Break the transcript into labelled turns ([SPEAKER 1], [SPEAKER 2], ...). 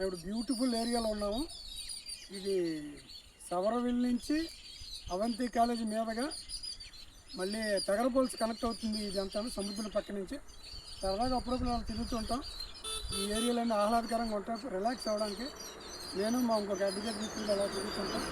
[SPEAKER 1] ఇప్పుడు బ్యూటిఫుల్ ఏరియాలో ఉన్నాము. ఇది సవరవిల్ నుంచి అవంతి కాలేజీ మీదుగా మళ్ళీ తగరపోల్స్ కనెక్ట్ అవుతుంది ఇదంతా సముద్రం పక్క నుంచి. సరదాగా అప్పుడప్పుడు మనం తిరుగుతుంటాం ఈ ఏరియాలన్నీ ఆహ్లాదకరంగా ఉంటాం రిలాక్స్ అవ్వడానికి నేను మా ఇంకొక అడ్వకేట్ మిత్రులు అలా తిరుగుతుంటాం